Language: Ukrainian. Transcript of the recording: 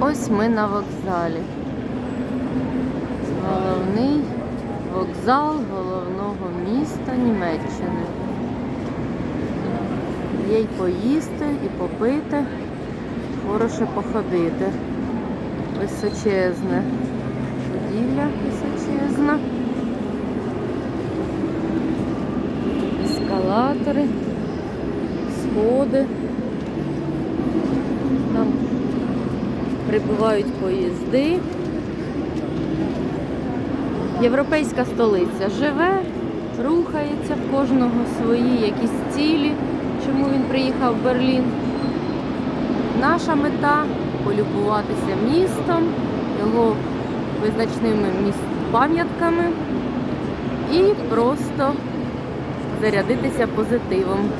ось ми на вокзалі. Головний вокзал головного міста Німеччини. Є й поїсти, і попити, хороше походити. Височезне. Будівля височезна. Ескалатори, сходи. Там прибувають поїзди. Європейська столиця живе, рухається в кожного свої якісь цілі, чому він приїхав в Берлін. Наша мета полюбуватися містом, його визначними міст пам'ятками і просто зарядитися позитивом.